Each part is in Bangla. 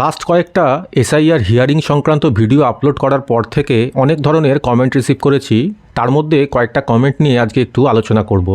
লাস্ট কয়েকটা এসআইআর হিয়ারিং সংক্রান্ত ভিডিও আপলোড করার পর থেকে অনেক ধরনের কমেন্ট রিসিভ করেছি। তার মধ্যে কয়েকটা কমেন্ট নিয়ে আজকে একটু আলোচনা করব।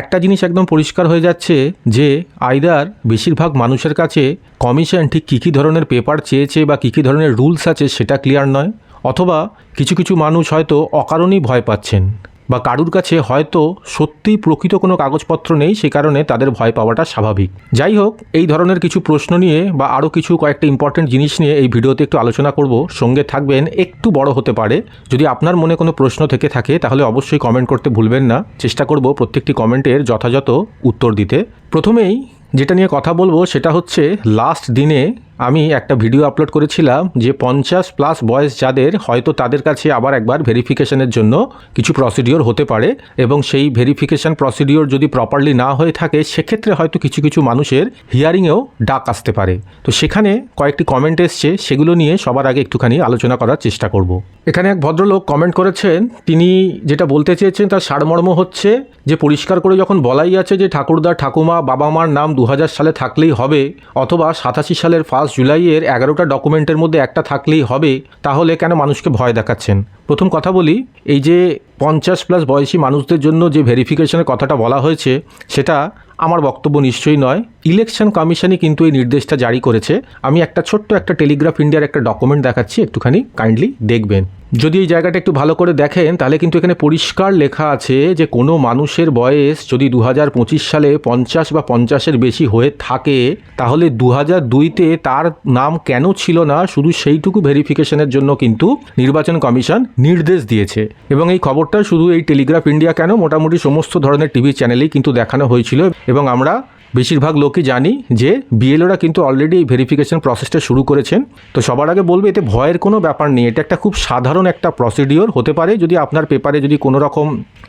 একটা জিনিস একদম পরিষ্কার হয়ে যাচ্ছে যে আইদার বেশিরভাগ মানুষের কাছে কমিশন ঠিক কী কী ধরনের পেপার চেয়েছে বা কী কী ধরনের রুলস আছে সেটা ক্লিয়ার নয়, অথবা কিছু কিছু মানুষ হয়তো অকারণেই ভয় পাচ্ছেন। বা কারুর কাছে হয়তো সত্যিই প্রকৃত কোনো কাগজপত্র নেই, সে কারণে তাদের ভয় পাওয়াটা স্বাভাবিক। যাই হোক, এই ধরনের কিছু প্রশ্ন নিয়ে বা আরও কিছু কয়েকটা ইম্পর্টেন্ট জিনিস নিয়ে এই ভিডিওতে একটু আলোচনা করব। সঙ্গে থাকবেন, একটু বড় হতে পারে। যদি আপনার মনে কোনো প্রশ্ন থেকে থাকে, তাহলে অবশ্যই কমেন্ট করতে ভুলবেন না। চেষ্টা করব প্রত্যেকটি কমেন্টের যথাযথ উত্তর দিতে। প্রথমেই যেটা নিয়ে কথা বলব, সেটা হচ্ছে লাস্ট দিনে আমি একটা ভিডিও আপলোড করেছিলাম যে পঞ্চাশ প্লাস বয়স যাদের হয়তো তাদের কাছে আবার একবার ভেরিফিকেশনের জন্য কিছু প্রসিডিওর হতে পারে এবং সেই ভেরিফিকেশন প্রসিডিওর যদি প্রপারলি না হয়ে থাকে, সেক্ষেত্রে হয়তো কিছু কিছু মানুষের হিয়ারিংয়েও ডাক আসতে পারে। তো সেখানে কয়েকটি কমেন্ট এসছে, সেগুলো নিয়ে সবার আগে একটুখানি আলোচনা করার চেষ্টা করব। এখানে এক ভদ্রলোক কমেন্ট করেছেন, তিনি যেটা বলতে চেয়েছেন, তার সারমর্ম হচ্ছে যে পরিষ্কার করে যখন বলাই আছে যে ঠাকুরদা ঠাকুমা বাবা মার নাম দু হাজার সালে থাকলেই হবে, অথবা সাতাশি সালের ফার্স্ট জুলাইয়ের এগারোটা ডকুমেন্টের মধ্যে একটা থাকলেই হবে তাহলে কেন মানুষকে ভয় দেখাচ্ছেন? প্রথম কথা বলি, এই যে পঞ্চাশ প্লাস বয়সী মানুষদের জন্য যে ভেরিফিকেশনের কথাটা বলা হয়েছে, সেটা আমার বক্তব্য নিশ্চয়ই নয়। ইলেকশন কমিশনই কিন্তু এই নির্দেশটা জারি করেছে। আমি একটা ছোট্ট একটা টেলিগ্রাফ ইন্ডিয়ার একটা ডকুমেন্ট দেখাচ্ছি, একটুখানি কাইন্ডলি দেখবেন। যদি এই জায়গাটা একটু ভালো করে দেখেন, তাহলে কিন্তু এখানে পরিষ্কার লেখা আছে যে কোনো মানুষের বয়স যদি দু হাজার পঁচিশ সালে পঞ্চাশ বা পঞ্চাশের বেশি হয়ে থাকে, তাহলে দু হাজার দুইতে তার নাম কেন ছিল না? শুধু সেইটুকু ভেরিফিকেশনের জন্য কিন্তু নির্বাচন কমিশন নির্দেশ দিয়েছে। এবং এই খবরটা শুধু এই টেলিগ্রাফ ইন্ডিয়া কেন? মোটামুটি সমস্ত ধরনের টিভি চ্যানেলেই কিন্তু দেখানো হয়েছিল এবং আমরা বেশিরভাগ লোকই জানি যে বিএলওরা কিন্তু অলরেডি এই ভেরিফিকেশন প্রসেসটা শুরু করেছেন। তো সবার আগে বলবে, এতে ভয়ের কোনো ব্যাপার নেই। এটা একটা খুব সাধারণ একটা প্রসিডিওর হতে পারে। যদি আপনার পেপারে যদি কোনো রকম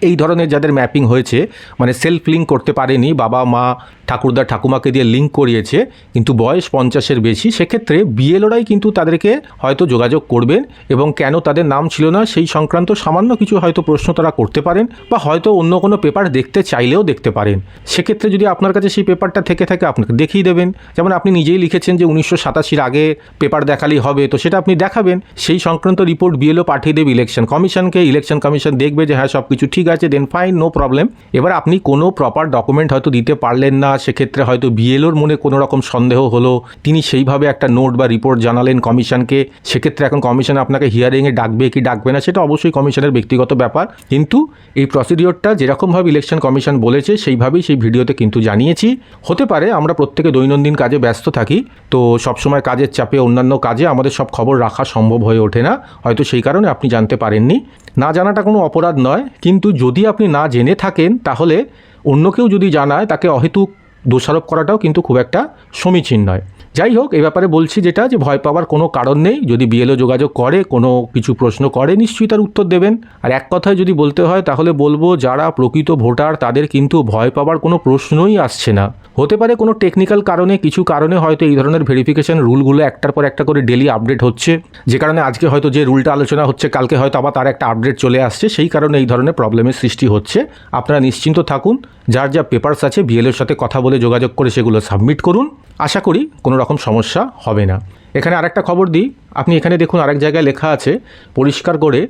এই ধরনের যাদের ম্যাপিং হয়েছে মানে সেলফ লিঙ্ক করতে পারেনি, বাবা, মা, ঠাকুরদা, ঠাকুমাকে দিয়ে লিঙ্ক করিয়েছে, কিন্তু বয়স পঞ্চাশের বেশি, সেক্ষেত্রে বিএলওরাই কিন্তু তাদেরকে হয়তো যোগাযোগ করবেন এবং কেন তাদের নাম ছিল না, সেই সংক্রান্ত সামান্য কিছু হয়তো প্রশ্ন তারা করতে পারেন বা হয়তো অন্য কোনো পেপার দেখতে চাইলেও দেখতে পারেন। সেক্ষেত্রে যদি আপনার কাছে সেই পেপারটা থেকে থাকে, আপনাকে দেখিয়ে দেবেন। যেমন আপনি নিজেই লিখেছেন যে উনিশশো সাতাশির আগে পেপার দেখালেই হবে, তো সেটা আপনি দেখাবেন। সেই সংক্রান্ত রিপোর্ট বিএলও পাঠিয়ে দেবে ইলেকশন কমিশনকে ইলেকশন কমিশন দেখবে যে হ্যাঁ সব কিছু ঠিক আছে দেন ফাইন নো প্রবলেম এবার আপনি কোনো প্রপার ডকুমেন্ট হয়তো দিতে পারলেন না, সেক্ষেত্রে হয়তো বিএলওর মনে কোনো রকম সন্দেহ হলো। তিনি সেইভাবে একটা নোট বা রিপোর্ট জানালেন কমিশনকে সেক্ষেত্রে এখন কমিশন আপনাকে হিয়ারিংয়ে ডাকবে কি ডাকবে না, সেটা অবশ্যই কমিশনের ব্যক্তিগত ব্যাপার। কিন্তু এই প্রসিডিওরটা যেরকমভাবে ইলেকশন কমিশন বলেছে, সেইভাবেই সেই ভিডিওতে কিন্তু জানিয়েছি। হতে পারে, আমরা প্রত্যেকে দৈনন্দিন কাজে ব্যস্ত থাকি, তো সবসময় কাজের চাপে অন্যান্য কাজে আমাদের সব খবর রাখা সম্ভব হয়ে ওঠে না। হয়তো সেই কারণে আপনি জানতে পারেননি। না জানাটা কোনো অপরাধ নয়, কিন্তু যদি আপনি না জেনে থাকেন, তাহলে অন্য কেউ যদি জানায়, তাকে অহেতুক দোষারোপ করাটাও কিন্তু খুব একটা সমীচীন নয়। যাই হোক এই ব্যাপারে বলছি যেটা, যে ভয় পাওয়ার কোনো কারণ নেই। যদি বিএলও যোগাযোগ করে, কোনো কিছু প্রশ্ন করে, নিশ্চয়ই তার উত্তর দেবেন। আর এক কথায় যদি বলতে হয়, তাহলে বলব, যারা প্রকৃত ভোটার, তাদের কিন্তু ভয় পাওয়ার কোনো প্রশ্নই আসছে না। হতে পারে কোনো টেকনিক্যাল কারণে, কিছু কারণে হয়তো এই ধরনের ভেরিফিকেশন রুলগুলো একটার পর একটা করে ডেলি আপডেট হচ্ছে। যে কারণে আজকে হয়তো যে রুলটা আলোচনা হচ্ছে, কালকে হয়তো আবার তার একটা আপডেট চলে আসছে, সেই কারণে এই ধরনের প্রবলেমের সৃষ্টি হচ্ছে। আপনারা নিশ্চিন্ত থাকুন, যার যা পেপারস আছে বিএলের সাথে কথা বলে যোগাযোগ করে সেগুলো সাবমিট করুন। আশা করি, কোনো রকম সমস্যা হবে না। এখানে আরেকটা খবর দিই। আপনি এখানে দেখুন আরেক জায়গায় লেখা আছে, পরিষ্কার করে,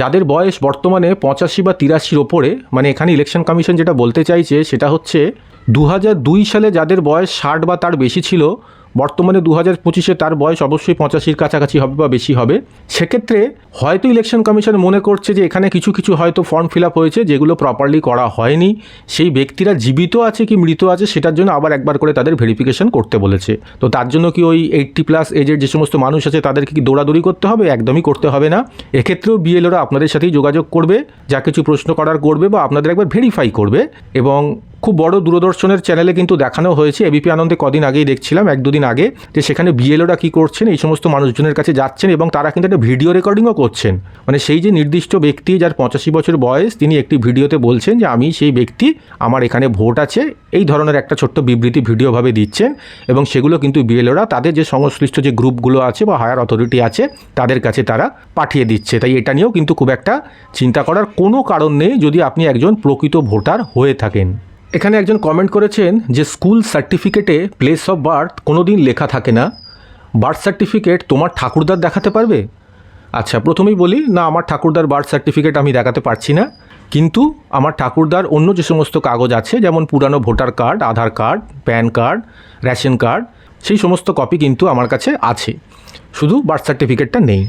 যাদের বয়স বর্তমানে পঁচাশি বা তিরাশির ওপরে মানে এখানে ইলেকশন কমিশন যেটা বলতে চাইছে, সেটা হচ্ছে দু সালে যাদের বয়স ষাট বা তার বেশি ছিল বর্তমানে দু হাজার পঁচিশে তার বয়স অবশ্যই পঁচাশির কাছাকাছি হবে বা বেশি হবে। সেক্ষেত্রে হয়তো ইলেকশন কমিশন মনে করছে যে এখানে কিছু কিছু হয়তো ফর্ম ফিল আপ হয়েছে যেগুলো প্রপারলি করা হয়নি। সেই ব্যক্তিরা জীবিত আছে কি মৃত আছে সেটার জন্য আবার একবার করে তাদের ভেরিফিকেশন করতে বলেছে। তো তার জন্য কি ওই এইটটি প্লাস এজের যে সমস্ত মানুষ আছে তাদেরকে কি দৌড়াদৌড়ি করতে হবে? একদমই করতে হবে না। এক্ষেত্রেও বিএলওরা আপনাদের সাথেই যোগাযোগ করবে, যা কিছু প্রশ্ন করার করবে বা আপনাদের একবার ভেরিফাই করবে এবং খুব বড় দূরদর্শনের চ্যানেলে কিন্তু দেখানো হয়েছে। এবিপি আনন্দে কদিন আগেই দেখছিলাম, এক দুদিন আগে, যে সেখানে বিএলওরা কী করছেন, এই সমস্ত মানুষজনের কাছে যাচ্ছেন এবং তারা কিন্তু একটা ভিডিও রেকর্ডিংও করছেন। মানে সেই যে নির্দিষ্ট ব্যক্তি, যার পঁচাশি বছর বয়স, তিনি একটি ভিডিওতে বলছেন যে, আমি সেই ব্যক্তি, আমার এখানে ভোট আছে। এই ধরনের একটা ছোট্ট বিবৃতি ভিডিওভাবে দিচ্ছেন এবং সেগুলো কিন্তু বিএলওরা তাদের যে সংশ্লিষ্ট যে গ্রুপগুলো আছে বা হায়ার অথরিটি আছে, তাদের কাছে তারা পাঠিয়ে দিচ্ছে। তাই এটা নিয়েও কিন্তু খুব একটা চিন্তা করার কোনো কারণ নেই যদি আপনি একজন প্রকৃত ভোটার হয়ে থাকেন। এখানে একজন কমেন্ট করেছেন যে স্কুল সার্টিফিকেটে প্লেস অফ বার্থ কোনো দিন লেখা থাকে না। বার্থ সার্টিফিকেট তোমার ঠাকুরদার দেখাতে পারবে? আচ্ছা প্রথমেই বলি, না, আমার ঠাকুরদার বার্থ সার্টিফিকেট আমি দেখাতে পারছি না। কিন্তু আমার ঠাকুরদার অন্য যে সমস্ত কাগজ আছে, যেমন পুরানো voter card Aadhaar card PAN card ration card সেই সমস্ত কপি কিন্তু আমার কাছে আছে। শুধু বার্থ সার্টিফিকেটটা নেই।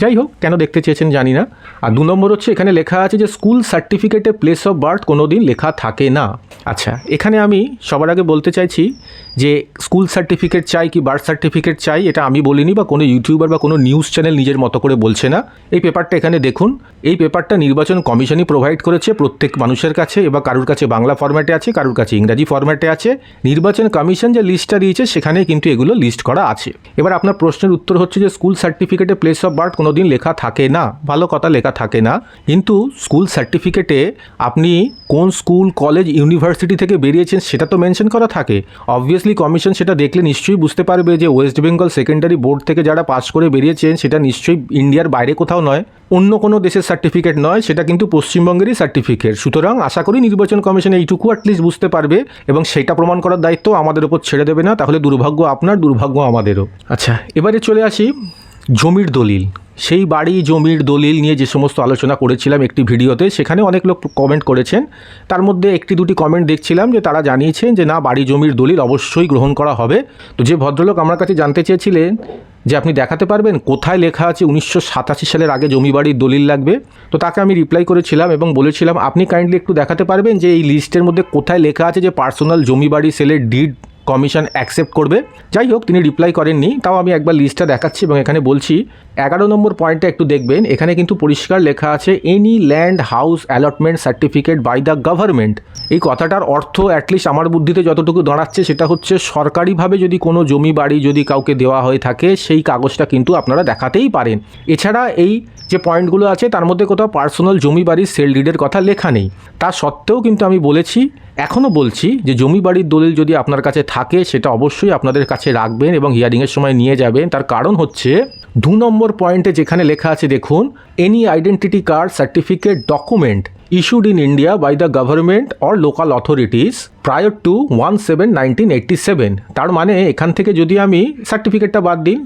যাই হোক কেন দেখতে চেয়েছেন জানি না। আর দু নম্বর হচ্ছে, এখানে লেখা আছে যে, স্কুল সার্টিফিকেটে প্লেস অফ বার্থ কোনো দিন লেখা থাকে না। আচ্ছা এখানে আমি সবার আগে বলতে চাইছি যে, স্কুল সার্টিফিকেট চাই কি বার্থ সার্টিফিকেট চাই, এটা আমি বলিনি বা কোনো ইউটিউবার বা কোনো নিউজ চ্যানেল নিজের মতো করে বলছে না। এই পেপারটা এখানে দেখুন। এই পেপারটা নির্বাচন কমিশনই প্রোভাইড করেছে প্রত্যেক মানুষের কাছে এবার কারুর কাছে বাংলা ফরম্যাটে আছে, কারুর কাছে ইংরাজি ফরম্যাটে আছে। নির্বাচন কমিশন যে লিস্টটা দিয়েছে সেখানে কিন্তু এগুলো লিস্ট করা আছে। এবার আপনার প্রশ্নের উত্তর হচ্ছে যে, স্কুল সার্টিফিকেটে প্লেস অফ বার্থ কোনোদিন লেখা থাকে না, ভালো কথা লেখা থাকে না, কিন্তু স্কুল সার্টিফিকেটে আপনি কোন স্কুল, কলেজ, ইউনিভার্সিটি থেকে বেরিয়েছেন সেটা তো মেনশন করা থাকে। অবভিয়াসলি কমিশন সেটা দেখলে নিশ্চয়ই বুঝতে পারবে যে ওয়েস্ট বেঙ্গল সেকেন্ডারি বোর্ড থেকে যারা পাস করে বেরিয়েছেন সেটা নিশ্চয়ই ইন্ডিয়ার বাইরে কোথাও নয়। অন্য কোনো দেশের সার্টিফিকেট নয়, সেটা কিন্তু পশ্চিমবঙ্গেরই সার্টিফিকেট। সুতরাং আশা করি নির্বাচন কমিশন এইটুকু অ্যাটলিস্ট বুঝতে পারবে এবং সেটা প্রমাণ করার দায়িত্ব আমাদের ওপর ছেড়ে দেবে না, তাহলে দুর্ভাগ্য আপনার, দুর্ভাগ্য আমাদেরও। আচ্ছা এবারে চলে আসি জমির দলিল। সেই বাড়ি জমির দলিল নিয়ে যে সমস্ত আলোচনা করেছিলাম একটি ভিডিওতে, সেখানে অনেক লোক কমেন্ট করেছেন। তার মধ্যে একটি দুটি কমেন্ট দেখছিলাম যে তারা জানিয়েছেন যে, না, বাড়ি জমির দলিল অবশ্যই গ্রহণ করা হবে। তো যে ভদ্রলোক আমার কাছে জানতে চেয়েছিলেন যে, আপনি দেখাতে পারবেন কোথায় লেখা আছে উনিশশো সাতাশি সালের আগে জমি বাড়ির দলিল লাগবে? তো তাকে আমি রিপ্লাই করেছিলাম এবং বলেছিলাম, আপনি কাইন্ডলি একটু দেখাতে পারবেন যে, এই লিস্টের মধ্যে কোথায় লেখা আছে যে পার্সোনাল জমি বাড়ি সেলের ডিড কমিশন অ্যাকসেপ্ট করবে। যাই হোক, তিনি রিপ্লাই করেননি, তাও আমি একবার লিস্টটা দেখাচ্ছি এবং এখানে বলছি, এগারো নম্বর পয়েন্টটা একটু দেখবেন, এখানে কিন্তু পরিষ্কার লেখা আছে any land house allotment certificate by the government এই কথাটার অর্থ অ্যাটলিস্ট আমার বুদ্ধিতে যতটুকু দাঁড়াচ্ছে, সেটা হচ্ছে সরকারিভাবে যদি কোনো জমি বাড়ি যদি কাউকে দেওয়া হয়ে থাকে, সেই কাগজটা কিন্তু আপনারা দেখাতেই পারেন। এছাড়া এই যে পয়েন্টগুলো আছে, তার মধ্যে কোথাও পার্সোনাল জমি বাড়ির সেল ডিডের কথা লেখা নেই। তা সত্ত্বেও কিন্তু আমি বলেছি এখনও বলছি যে জমি বাড়ির দলিল যদি আপনার কাছে থাকে, সেটা অবশ্যই আপনাদের কাছে রাখবেন এবং হিয়ারিংয়ের সময় নিয়ে যাবেন। তার কারণ হচ্ছে, দু নম্বর পয়েন্টে যেখানে লেখা আছে, দেখুন any identity card certificate document issued in India by the government or local authorities prior to one seven nineteen eighty seven তার মানে এখান থেকে যদি আমি সার্টিফিকেটটা বাদ দিন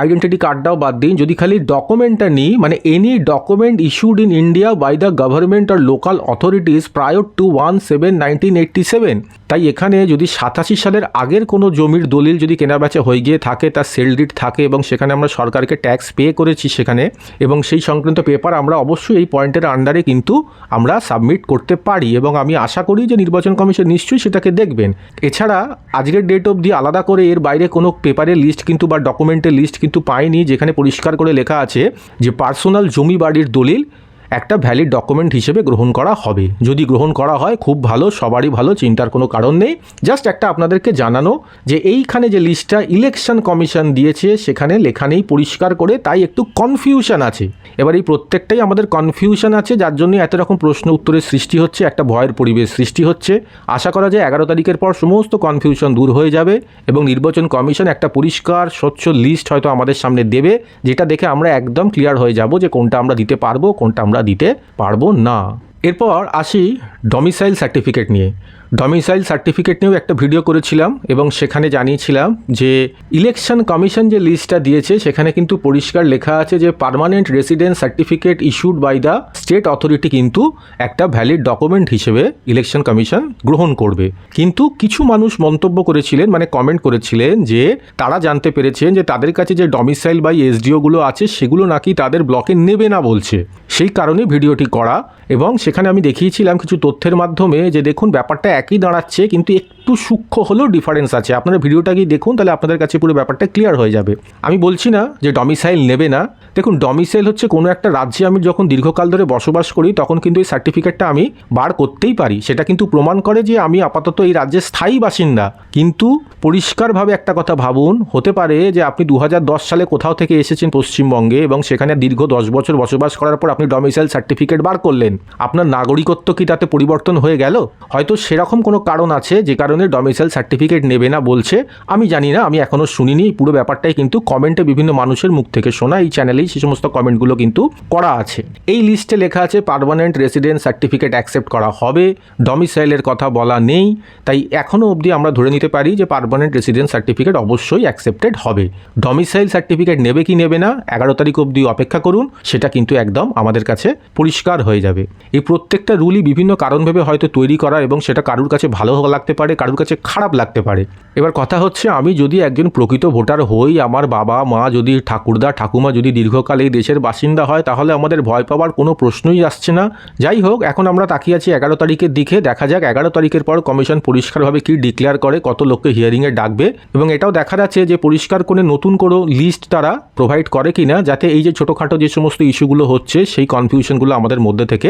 আইডেন্টিটি কার্ডটাও বাদ দিন যদি খালি ডকুমেন্টটা নিই মানে any document issued in India by the government R local authorities prior to one seven nineteen eighty seven তাই এখানে যদি সাতাশি সালের আগের কোনো জমির দলিল যদি কেনাবেচা হয়ে গিয়ে থাকে, তার সেল ডিট থাকে এবং সেখানে আমরা সরকারকে ট্যাক্স পে করেছি সেখানে, এবং সেই সংক্রান্ত পেপার আমরা অবশ্যই এই পয়েন্টের আন্ডারে কিন্তু আমরা সাবমিট করতে পারি। এবং আমি আশা করি যে নির্বাচন কমিশন নিশ্চয়ই সেটাকে দেখবেন। এছাড়া আজকের ডেট অবধি আলাদা করে এর বাইরে কোনো পেপারের লিস্ট কিন্তু বা ডকুমেন্টের লিস্ট কিন্তু পাইনি, যেখানে পরিষ্কার করে লেখা আছে যে পার্সোনাল জমি বাড়ির দলিল একটা ভ্যালিড ডকুমেন্ট হিসেবে গ্রহণ করা হবে। যদি গ্রহণ করা হয়, খুব ভালো, সবারই ভালো, চিন্তার কোনো কারণ নেই। জাস্ট একটা আপনাদেরকে জানানো যে এইখানে যে লিস্টটা ইলেকশন কমিশন দিয়েছে, সেখানে লেখা নেই পরিষ্কার করে, তাই একটু কনফিউশন আছে। এবার এই প্রত্যেকটাই আমাদের কনফিউশন আছে, যার জন্য এত রকম প্রশ্ন উত্তরের সৃষ্টি হচ্ছে, একটা ভয়ের পরিবেশ সৃষ্টি হচ্ছে। আশা করা যায় এগারো তারিখের পর সমস্ত কনফিউশন দূর হয়ে যাবে এবং নির্বাচন কমিশন একটা পরিষ্কার, স্বচ্ছ লিস্ট হয়তো আমাদের সামনে দেবে, যেটা দেখে আমরা একদম ক্লিয়ার হয়ে যাব যে কোনটা আমরা দিতে পারব, কোনটা আমরা দিতে পারব না। এরপর আসি ডমিসাইল সার্টিফিকেট নিয়ে। ডমিসাইল সার্টিফিকেট নিয়েও একটা ভিডিও করেছিলাম এবং সেখানে জানিয়েছিলাম যে ইলেকশন কমিশন যে লিস্টটা দিয়েছে, সেখানে কিন্তু পরিষ্কার লেখা আছে যে permanent residence certificate issued by the state authority কিন্তু একটা ভ্যালিড ডকুমেন্ট হিসেবে ইলেকশন কমিশন গ্রহণ করবে। কিন্তু কিছু মানুষ মন্তব্য করেছিলেন মানে কমেন্ট করেছিলেন যে তারা জানতে পেরেছেন যে তাদের কাছে যে ডমিসাইল বাই এসডিওগুলো আছে, সেগুলো নাকি তাদের ব্লকে নেবে না বলছে। সেই কারণে ভিডিওটি করা এবং সেখানে আমি দেখিয়েছিলাম কিছু তথ্যের মাধ্যমে যে দেখুন, ব্যাপারটা একই দাঁড়াচ্ছে কিন্তু একটু সূক্ষ্ম হলেও ডিফারেন্স আছে। আপনারা ভিডিওটা গিয়ে দেখুন, তাহলে আপনাদের কাছে পুরো ব্যাপারটা ক্লিয়ার হয়ে যাবে। আমি বলছি না যে ডমিসাইল নেবে না। দেখুন ডমিসাইল হচ্ছে কোনো একটা রাজ্যে আমি যখন দীর্ঘকাল ধরে বসবাস করি, তখন কিন্তু এই সার্টিফিকেটটা আমি বার করতেই পারি। সেটা কিন্তু প্রমাণ করে যে আমি আপাতত এই রাজ্যের স্থায়ী বাসিন্দা। কিন্তু পরিষ্কারভাবে একটা কথা ভাবুন, হতে পারে যে আপনি দু হাজার দশ সালে কোথাও থেকে এসেছেন পশ্চিমবঙ্গে এবং সেখানে দীর্ঘ দশ বছর বসবাস করার পর আপনি ডমিসাইল সার্টিফিকেট বার করলেন। আপনার নাগরিকত্ব কি তাতে পরিবর্তন হয়ে গেল? হয়তো সেরকম কোনো কারণ আছে, যে কারণে ধরনের ডমিসাইল সার্টিফিকেট নেবে না বলছে, আমি জানি না, আমি এখনও শুনিনি, পুরো ব্যাপারটাই কিন্তু কমেন্টে বিভিন্ন মানুষের মুখ থেকে শোনা, এই চ্যানেলেই সেই সমস্ত কমেন্টগুলো কিন্তু করা আছে। এই লিস্টে লেখা আছে পারমানেন্ট রেসিডেন্ট সার্টিফিকেট অ্যাকসেপ্ট করা হবে ডমিসাইলের কথা বলা নেই, তাই এখনও অবধি আমরা ধরে নিতে পারি যে পারমানেন্ট রেসিডেন্ট সার্টিফিকেট অবশ্যই অ্যাকসেপ্টেড হবে। ডমিসাইল সার্টিফিকেট নেবে কি নেবে না, এগারো তারিখ অবধি অপেক্ষা করুন, সেটা কিন্তু একদম আমাদের কাছে পরিষ্কার হয়ে যাবে। এই প্রত্যেকটা রুলই বিভিন্ন কারণ ভেবে হয়তো তৈরি করা এবং সেটা কারুর কাছে ভালো লাগতে পারে কারুর কাছে খারাপ লাগতে পারে। এবার কথা হচ্ছে, আমি যদি একজন প্রকৃত ভোটার হই, আমার বাবা, মা যদি ঠাকুরদা, ঠাকুমা যদি দীর্ঘকাল এই দেশের বাসিন্দা হয়, তাহলে আমাদের ভয় পাওয়ার কোনো প্রশ্নই আসছে না। যাই হোক, এখন আমরা তাকিয়ে আছি এগারো তারিখের দিকে। দেখা যাক এগারো তারিখের পর কমিশন পরিষ্কারভাবে কি ডিক্লেয়ার করে, কত লোককে হিয়ারিংয়ে ডাকবে। এবং এটাও দেখা যাচ্ছে যে পরিষ্কার করে নতুন কোনো লিস্ট তারা প্রোভাইড করে কি না যাতে এই যে ছোটোখাটো যে সমস্ত ইস্যুগুলো হচ্ছে, সেই কনফিউশনগুলো আমাদের মধ্যে থেকে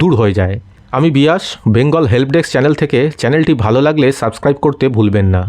দূর হয়ে যায়। আমি Biyas Bengal help desk channel থেকে চ্যানেলটি ভালো লাগলে সাবস্ক্রাইব করতে ভুলবেন না।